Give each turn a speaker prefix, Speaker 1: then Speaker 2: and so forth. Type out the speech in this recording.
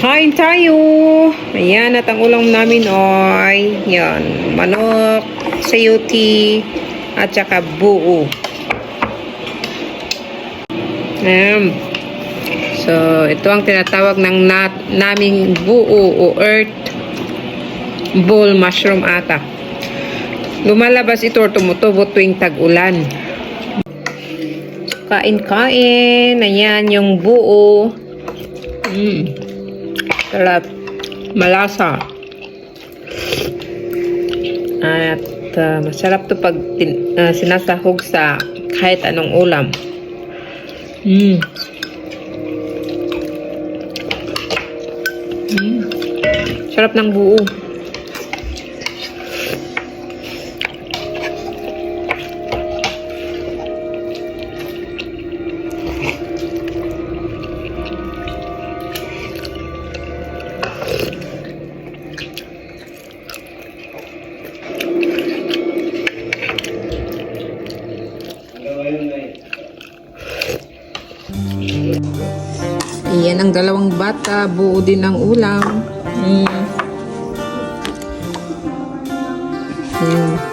Speaker 1: Kain tayo! Ayan, at ang ulam namin ay, yan, manok, sayuti, at saka buo. Ayan. So, ito ang tinatawag ng nat naming buo o earth ball mushroom ata. Lumalabas ito or tumutubo tuwing tag-ulan. Kain-kain. Ayan, yung buo. Mm. Sarap. Malasa. At ah, masarap to pag tin- ah, sinasahog sa kahit anong ulam. Mm. Mm. Sarap ng buo. Ayan ang dalawang bata, buo din ang ulam. Mm. Mm.